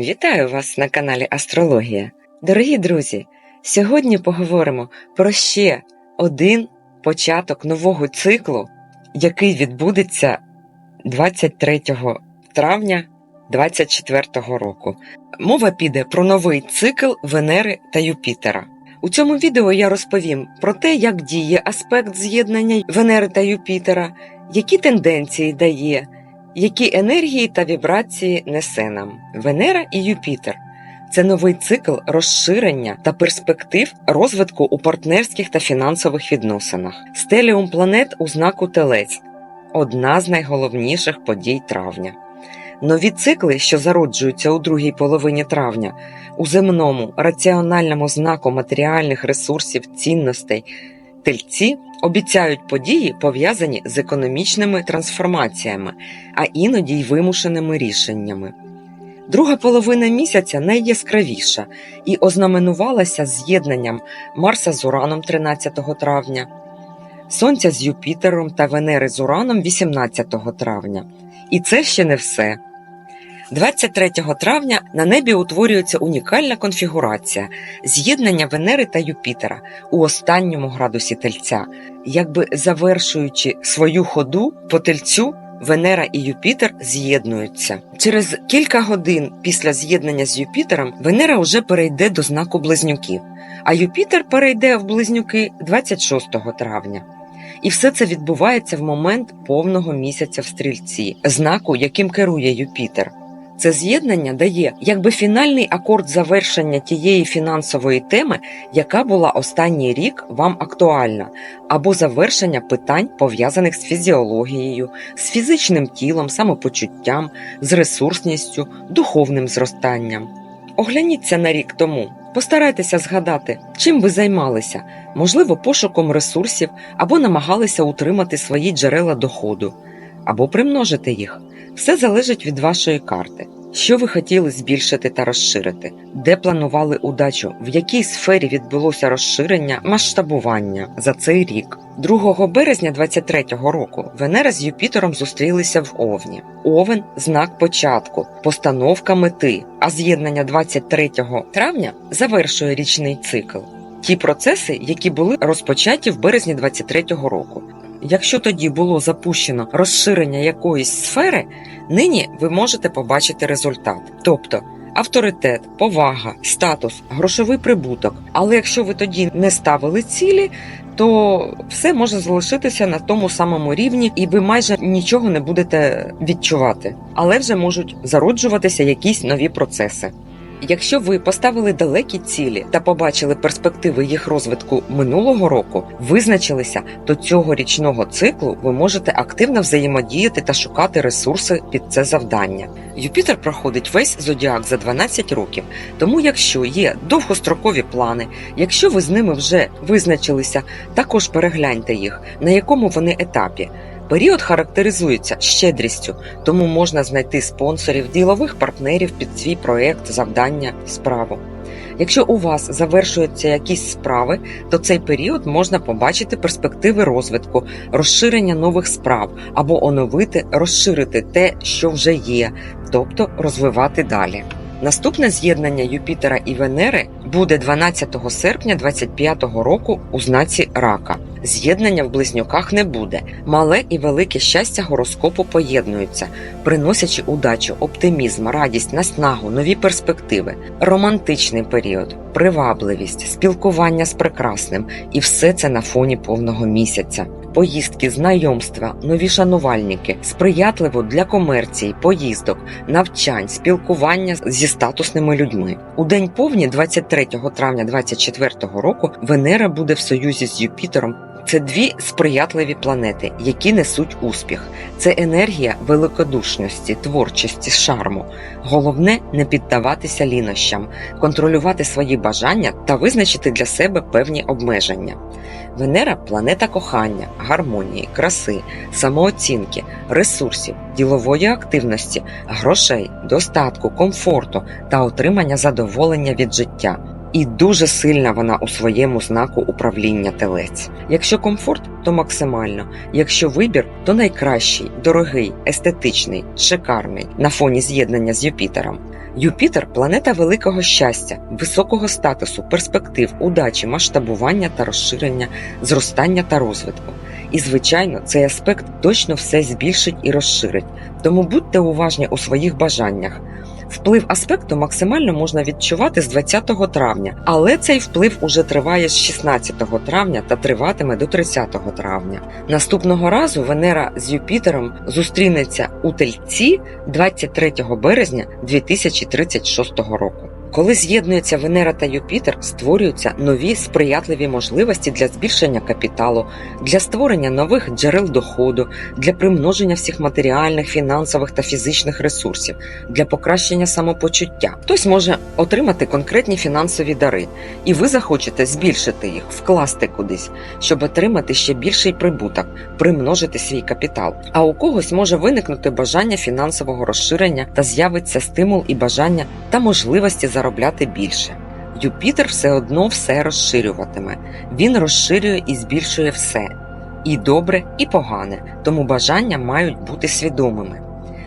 Вітаю вас на каналі Астрологія. Дорогі друзі, сьогодні поговоримо про ще один початок нового циклу, який відбудеться 23 травня 2024 року. Мова піде про новий цикл Венери та Юпітера. У цьому відео я розповім про те, як діє аспект з'єднання Венери та Юпітера, які тенденції дає, які енергії та вібрації несе нам Венера і Юпітер. Це новий цикл розширення та перспектив розвитку у партнерських та фінансових відносинах. Стеліум планет у знаку Телець одна з найголовніших подій травня. Нові цикли, що зароджуються у другій половині травня, у земному раціональному знаку матеріальних ресурсів, цінностей, тельці обіцяють події, пов'язані з економічними трансформаціями, а іноді й вимушеними рішеннями. Друга половина місяця найяскравіша і ознаменувалася з'єднанням Марса з Ураном 13 травня, Сонця з Юпітером та Венери з Ураном 18 травня. І це ще не все. 23 травня на небі утворюється унікальна конфігурація з'єднання Венери та Юпітера у останньому градусі тельця, якби завершуючи свою ходу по тельцю. Венера і Юпітер з'єднуються. Через кілька годин після з'єднання з Юпітером Венера вже перейде до знаку близнюків, а Юпітер перейде в близнюки 26 травня. І все це відбувається в момент повного місяця в стрільці, знаку, яким керує Юпітер. Це з'єднання дає якби фінальний акорд завершення тієї фінансової теми, яка була останній рік вам актуальна, або завершення питань, пов'язаних з фізіологією, з фізичним тілом, самопочуттям, з ресурсністю, духовним зростанням. Огляніться на рік тому. Постарайтеся згадати, чим ви займалися, можливо, пошуком ресурсів або намагалися утримати свої джерела доходу, або примножити їх. Все залежить від вашої карти. Що ви хотіли збільшити та розширити, де планували удачу, в якій сфері відбулося розширення, масштабування за цей рік. 2 березня 23-го року Венера з Юпітером зустрілися в Овні. Овен знак початку, постановка мети, а з'єднання 23 травня завершує річний цикл. Ті процеси, які були розпочаті в березні 23-го року. Якщо тоді було запущено розширення якоїсь сфери, нині ви можете побачити результат, тобто авторитет, повага, статус, грошовий прибуток. Але якщо ви тоді не ставили цілі, то все може залишитися на тому самому рівні, і ви майже нічого не будете відчувати, але вже можуть зароджуватися якісь нові процеси. Якщо ви поставили далекі цілі та побачили перспективи їх розвитку минулого року, визначилися, то цього річного циклу ви можете активно взаємодіяти та шукати ресурси під це завдання. Юпітер проходить весь зодіак за 12 років, тому якщо є довгострокові плани, якщо ви з ними вже визначилися, також перегляньте їх, на якому вони етапі. Період характеризується щедрістю, тому можна знайти спонсорів, ділових партнерів під свій проект, завдання, справу. Якщо у вас завершуються якісь справи, то цей період можна побачити перспективи розвитку, розширення нових справ або оновити, розширити те, що вже є, тобто розвивати далі. Наступне з'єднання Юпітера і Венери буде 12 серпня 2025 року у знаці Рака. З'єднання в близнюках не буде. Мале і велике щастя гороскопу поєднуються, приносячи удачу, оптимізм, радість, наснагу, нові перспективи, романтичний період, привабливість, спілкування з прекрасним, і все це на фоні повного місяця. Поїздки, знайомства, нові шанувальники, сприятливо для комерції, поїздок, навчань, спілкування зі статусними людьми. У день повні, 23 травня 2024 року, Венера буде в союзі з Юпітером. Це дві сприятливі планети, які несуть успіх. Це енергія великодушності, творчості, шарму. Головне не піддаватися лінощам, контролювати свої бажання та визначити для себе певні обмеження. Венера планета кохання, гармонії, краси, самооцінки, ресурсів, ділової активності, грошей, достатку, комфорту та отримання задоволення від життя. І дуже сильна вона у своєму знаку управління телець. Якщо комфорт, то максимально. Якщо вибір, то найкращий, дорогий, естетичний, шикарний на фоні з'єднання з Юпітером. Юпітер планета великого щастя, високого статусу, перспектив, удачі, масштабування та розширення, зростання та розвитку. І, звичайно, цей аспект точно все збільшить і розширить, тому будьте уважні у своїх бажаннях. Вплив аспекту максимально можна відчувати з 20 травня, але цей вплив уже триває з 16 травня та триватиме до 30 травня. Наступного разу Венера з Юпітером зустрінеться у Тельці 23 березня 2036 року. Коли з'єднуються Венера та Юпітер, створюються нові сприятливі можливості для збільшення капіталу, для створення нових джерел доходу, для примноження всіх матеріальних, фінансових та фізичних ресурсів, для покращення самопочуття. Хтось може отримати конкретні фінансові дари, і ви захочете збільшити їх, вкласти кудись, щоб отримати ще більший прибуток, примножити свій капітал. А у когось може виникнути бажання фінансового розширення та з'явиться стимул і бажання та можливості заробляти більше. Юпітер все одно все розширюватиме. Він розширює і збільшує все і добре, і погане, тому бажання мають бути свідомими.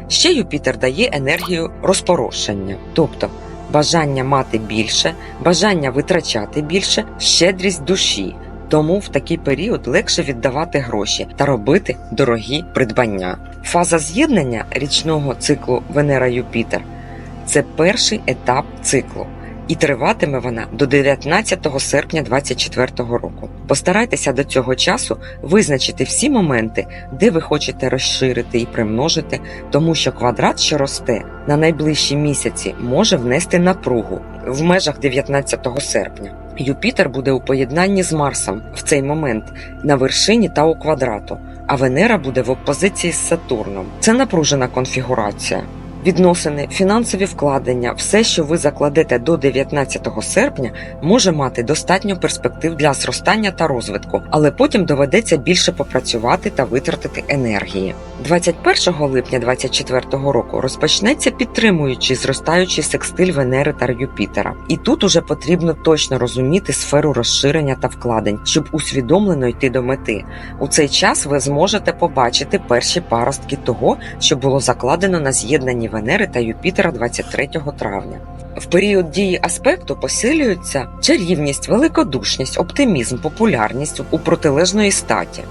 Ще Юпітер дає енергію розпорошення, тобто бажання мати більше, бажання витрачати більше, щедрість душі. Тому в такий період легше віддавати гроші та робити дорогі придбання. Фаза з'єднання річного циклу Венера-Юпітер це перший етап циклу, і триватиме вона до 19 серпня 2024 року. Постарайтеся до цього часу визначити всі моменти, де ви хочете розширити і примножити, тому що квадрат, що росте на найближчі місяці, може внести напругу в межах 19 серпня. Юпітер буде у поєднанні з Марсом в цей момент на вершині та у квадрату, а Венера буде в опозиції з Сатурном. Це напружена конфігурація. Відносини, фінансові вкладення, все, що ви закладете до 19 серпня, може мати достатньо перспектив для зростання та розвитку, але потім доведеться більше попрацювати та витратити енергії. 21 липня 2024 року розпочнеться підтримуючий зростаючий секстиль Венери та Юпітера. І тут уже потрібно точно розуміти сферу розширення та вкладень, щоб усвідомлено йти до мети. У цей час ви зможете побачити перші паростки того, що було закладено на з'єднанні Венери та Юпітера 23 травня. В період дії аспекту посилюються чарівність, великодушність, оптимізм, популярність у протилежної статі.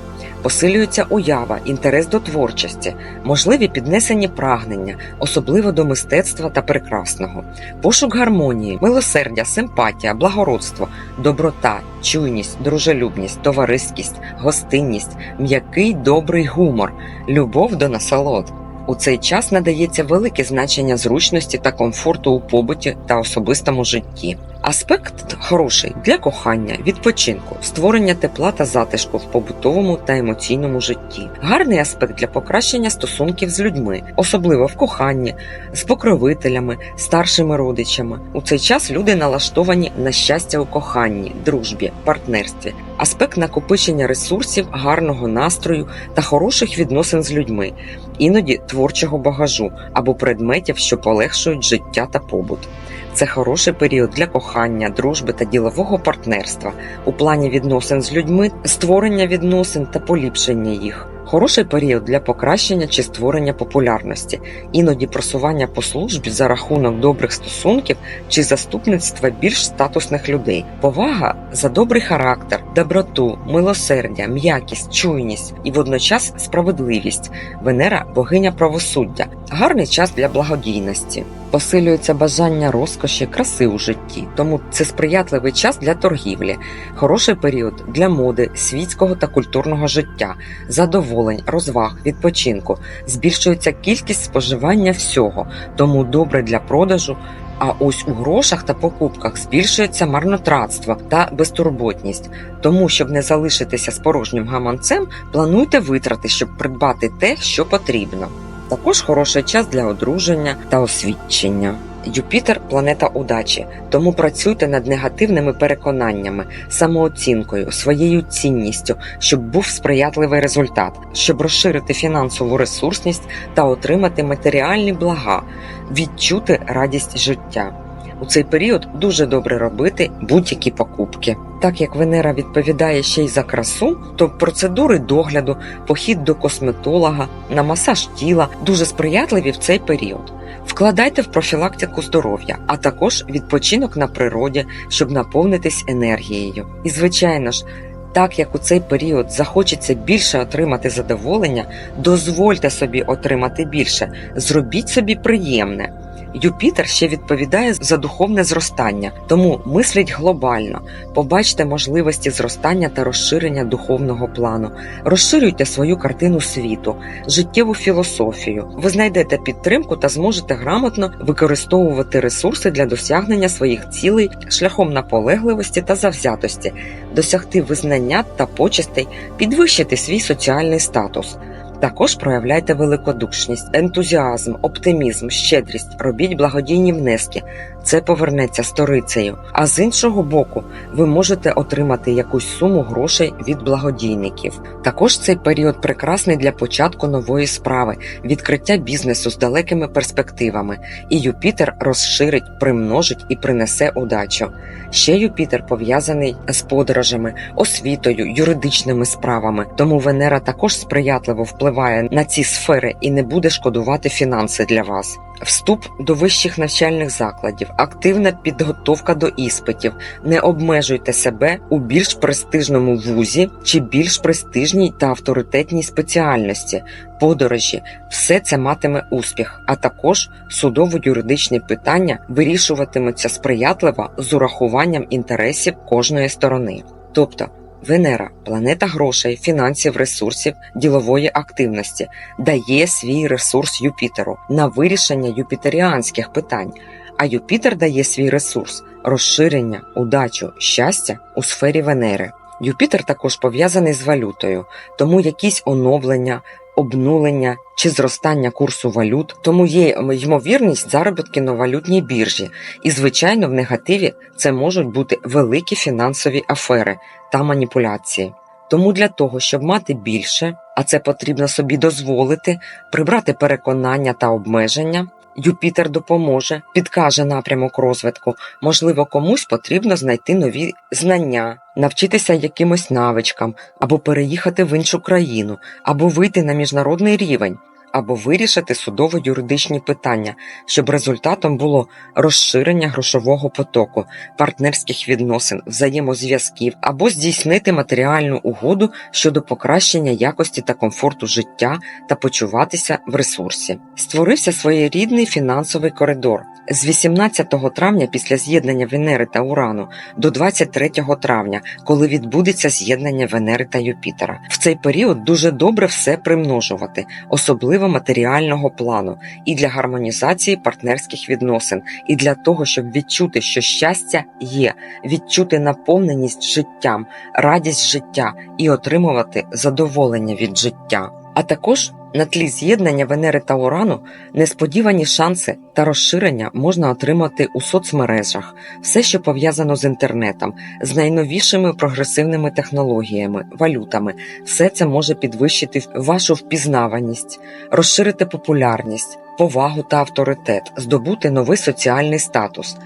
Посилюється уява, інтерес до творчості, можливі піднесені прагнення, особливо до мистецтва та прекрасного, пошук гармонії, милосердя, симпатія, благородство, доброта, чуйність, дружелюбність, товариськість, гостинність, м'який добрий гумор, любов до насолод. У цей час надається велике значення зручності та комфорту у побуті та особистому житті. Аспект хороший для кохання, відпочинку, створення тепла та затишку в побутовому та емоційному житті. Гарний аспект для покращення стосунків з людьми, особливо в коханні, з покровителями, старшими родичами. У цей час люди налаштовані на щастя у коханні, дружбі, партнерстві. Аспект накопичення ресурсів, гарного настрою та хороших відносин з людьми, іноді творчого багажу або предметів, що полегшують життя та побут. Це хороший період для кохання, дружби та ділового партнерства у плані відносин з людьми, створення відносин та поліпшення їх. Хороший період для покращення чи створення популярності, іноді просування по службі за рахунок добрих стосунків чи заступництва більш статусних людей, повага за добрий характер, доброту, милосердя, м'якість, чуйність і водночас справедливість. Венера богиня правосуддя, гарний час для благодійності. Посилюється бажання розкоші, краси у житті, тому це сприятливий час для торгівлі, хороший період для моди, світського та культурного життя, задоволень, розваг, відпочинку. Збільшується кількість споживання всього, тому добре для продажу. А ось у грошах та покупках збільшується марнотратство та безтурботність. Тому, щоб не залишитися з порожнім гаманцем, плануйте витрати, щоб придбати те, що потрібно. Також хороший час для одруження та освідчення. Юпітер планета удачі, тому працюйте над негативними переконаннями, самооцінкою, своєю цінністю, щоб був сприятливий результат, щоб розширити фінансову ресурсність та отримати матеріальні блага, відчути радість життя. У цей період дуже добре робити будь-які покупки. Так як Венера відповідає ще й за красу, то процедури догляду, похід до косметолога, на масаж тіла дуже сприятливі в цей період. Вкладайте в профілактику здоров'я, а також відпочинок на природі, щоб наповнитись енергією. І, звичайно ж, так як у цей період захочеться більше отримати задоволення, дозвольте собі отримати більше, зробіть собі приємне. Юпітер ще відповідає за духовне зростання, тому мисліть глобально, побачте можливості зростання та розширення духовного плану, розширюйте свою картину світу, життєву філософію. Ви знайдете підтримку та зможете грамотно використовувати ресурси для досягнення своїх цілей шляхом наполегливості та завзятості, досягти визнання та почестей, підвищити свій соціальний статус. Також проявляйте великодушність, ентузіазм, оптимізм, щедрість, робіть благодійні внески. Це повернеться сторицею. А з іншого боку, ви можете отримати якусь суму грошей від благодійників. Також цей період прекрасний для початку нової справи, відкриття бізнесу з далекими перспективами. І Юпітер розширить, примножить і принесе удачу. Ще Юпітер пов'язаний з подорожами, освітою, юридичними справами, тому Венера також сприятливо впливає на ці сфери і не буде шкодувати фінанси для вас. Вступ до вищих навчальних закладів, активна підготовка до іспитів. Не обмежуйте себе у більш престижному вузі чи більш престижній та авторитетній спеціальності, подорожі. Все це матиме успіх, а також судово-юридичні питання вирішуватимуться сприятливо з урахуванням інтересів кожної сторони. Тобто Венера, планета грошей, фінансів, ресурсів, ділової активності, дає свій ресурс Юпітеру на вирішення юпітеріанських питань. А Юпітер дає свій ресурс розширення, удачу, щастя у сфері Венери. Юпітер також пов'язаний з валютою, тому якісь оновлення, обнулення чи зростання курсу валют, тому є ймовірність заробітки на валютній біржі, і, звичайно, в негативі це можуть бути великі фінансові афери та маніпуляції. Тому для того, щоб мати більше, а це потрібно собі дозволити, прибрати переконання та обмеження. Юпітер допоможе, підкаже напрямок розвитку. Можливо, комусь потрібно знайти нові знання, навчитися якимось навичкам, або переїхати в іншу країну, або вийти на міжнародний рівень, або вирішити судово-юридичні питання, щоб результатом було розширення грошового потоку, партнерських відносин, взаємозв'язків, або здійснити матеріальну угоду щодо покращення якості та комфорту життя та почуватися в ресурсі. Створився своєрідний фінансовий коридор. З 18 травня після з'єднання Венери та Урану до 23 травня, коли відбудеться з'єднання Венери та Юпітера. В цей період дуже добре все примножувати, особливо матеріального плану, і для гармонізації партнерських відносин, і для того, щоб відчути, що щастя є, відчути наповненість життям, радість життя і отримувати задоволення від життя. А також на тлі з'єднання Венери та Урану несподівані шанси та розширення можна отримати у соцмережах, все, що пов'язано з інтернетом, з найновішими прогресивними технологіями, валютами, все це може підвищити вашу впізнаваність, розширити популярність, повагу та авторитет, здобути новий соціальний статус.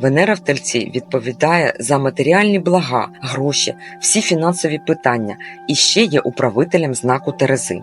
Венера в тельці відповідає за матеріальні блага, гроші, всі фінансові питання і ще є управителем знаку Терези.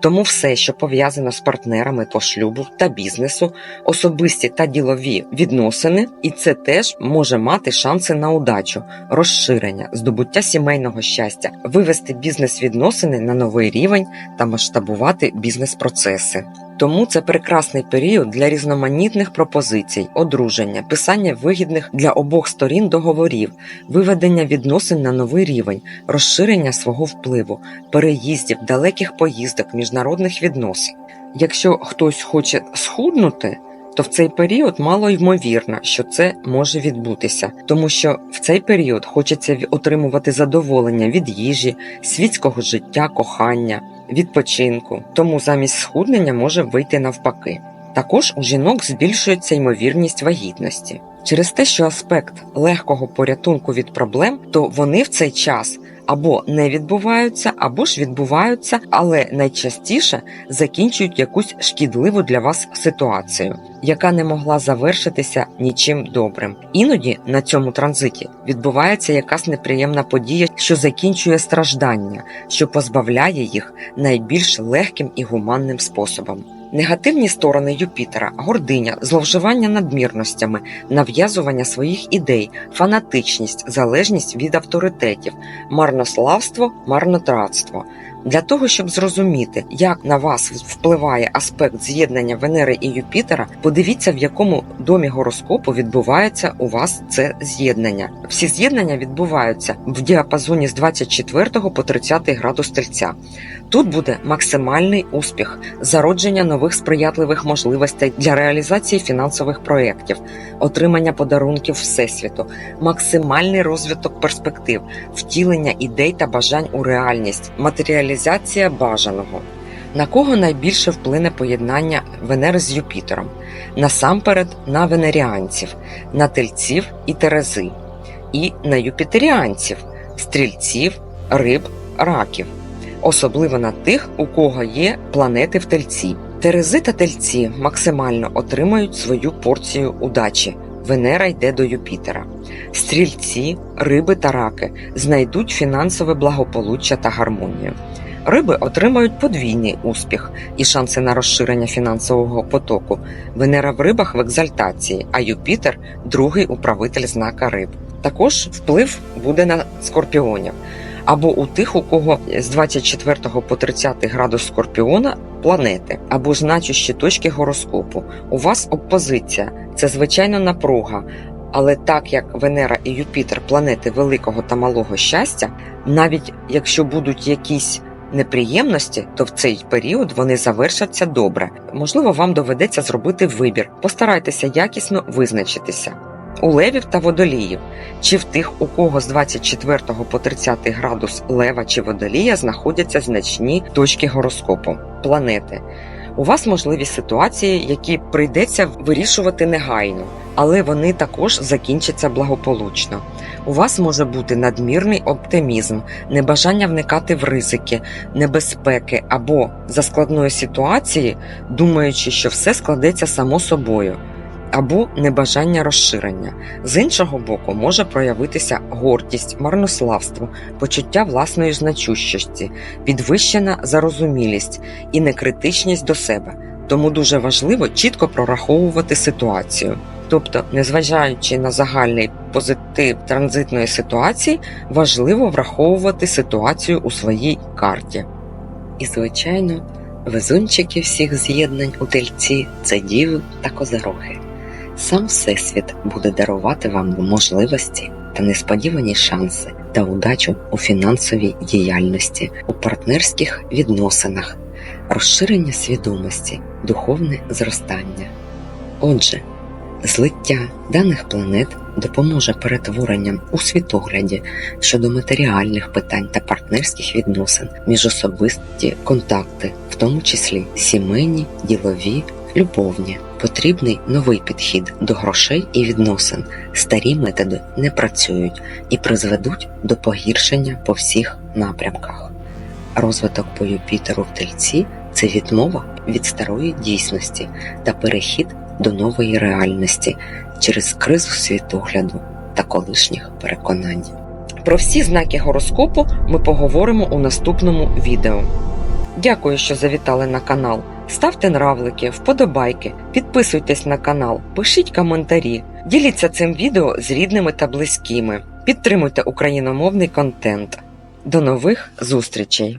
Тому все, що пов'язано з партнерами по шлюбу та бізнесу, особисті та ділові відносини, і це теж може мати шанси на удачу, розширення, здобуття сімейного щастя, вивести бізнес-відносини на новий рівень та масштабувати бізнес-процеси. Тому це прекрасний період для різноманітних пропозицій, одруження, писання вигідних для обох сторін договорів, виведення відносин на новий рівень, розширення свого впливу, переїздів, далеких поїздок, міжнародних відносин. Якщо хтось хоче схуднути, то в цей період мало ймовірно, що це може відбутися, тому що в цей період хочеться отримувати задоволення від їжі, світського життя, кохання, відпочинку. Тому замість схуднення може вийти навпаки. Також у жінок збільшується ймовірність вагітності. Через те, що аспект легкого порятунку від проблем, то вони в цей час або не відбуваються, або ж відбуваються, але найчастіше закінчують якусь шкідливу для вас ситуацію, яка не могла завершитися нічим добрим. Іноді на цьому транзиті відбувається якась неприємна подія, що закінчує страждання, що позбавляє їх найбільш легким і гуманним способом. Негативні сторони Юпітера, гординя, зловживання надмірностями, нав'язування своїх ідей, фанатичність, залежність від авторитетів, марнославство, марнотратство. Для того, щоб зрозуміти, як на вас впливає аспект з'єднання Венери і Юпітера, подивіться, в якому домі гороскопу відбувається у вас це з'єднання. Всі з'єднання відбуваються в діапазоні з 24 по 30 градус тельця. Тут буде максимальний успіх, зародження нових сприятливих можливостей для реалізації фінансових проєктів, отримання подарунків Всесвіту, максимальний розвиток перспектив, втілення ідей та бажань у реальність, матеріалізація бажаного. На кого найбільше вплине поєднання Венери з Юпітером? Насамперед на венеріанців, на тельців і терези, і на юпітеріанців, стрільців, риб, раків особливо на тих, у кого є планети в тельці. Терези та тельці максимально отримають свою порцію удачі. Венера йде до Юпітера. Стрільці, риби та раки знайдуть фінансове благополуччя та гармонію. Риби отримають подвійний успіх і шанси на розширення фінансового потоку. Венера в рибах в екзальтації, а Юпітер другий управитель знака риб. Також вплив буде на скорпіонів або у тих, у кого з 24 по 30 градус скорпіона планети, або значущі точки гороскопу. У вас опозиція це звичайно напруга. Але так як Венера і Юпітер планети великого та малого щастя, навіть якщо будуть якісь неприємності, то в цей період вони завершаться добре. Можливо, вам доведеться зробити вибір. Постарайтеся якісно визначитися у левів та водоліїв, чи в тих, у кого з 24 по 30 градус лева чи водолія знаходяться значні точки гороскопу планети. У вас можливі ситуації, які прийдеться вирішувати негайно, але вони також закінчаться благополучно. У вас може бути надмірний оптимізм, небажання вникати в ризики, небезпеки або за складної ситуації, думаючи, що все складеться само собою або небажання розширення. З іншого боку, може проявитися гордість, марнославство, почуття власної значущості, підвищена зарозумілість і некритичність до себе. Тому дуже важливо чітко прораховувати ситуацію. Тобто, незважаючи на загальний позитив транзитної ситуації, важливо враховувати ситуацію у своїй карті. І, звичайно, везунчики всіх з'єднань у тельці це діви та козероги. Сам Всесвіт буде дарувати вам можливості та несподівані шанси та удачу у фінансовій діяльності, у партнерських відносинах, розширення свідомості, духовне зростання. Отже, злиття даних планет допоможе перетворенням у світогляді щодо матеріальних питань та партнерських відносин, міжособисті контакти, в тому числі сімейні, ділові, любовні. Потрібний новий підхід до грошей і відносин. Старі методи не працюють і призведуть до погіршення по всіх напрямках. Розвиток по Юпітеру в тельці це відмова від старої дійсності та перехід до нової реальності через кризу світогляду та колишніх переконань. Про всі знаки гороскопу ми поговоримо у наступному відео. Дякую, що завітали на канал. Ставте нравлики, вподобайки, підписуйтесь на канал, пишіть коментарі, діліться цим відео з рідними та близькими, підтримуйте україномовний контент. До нових зустрічей!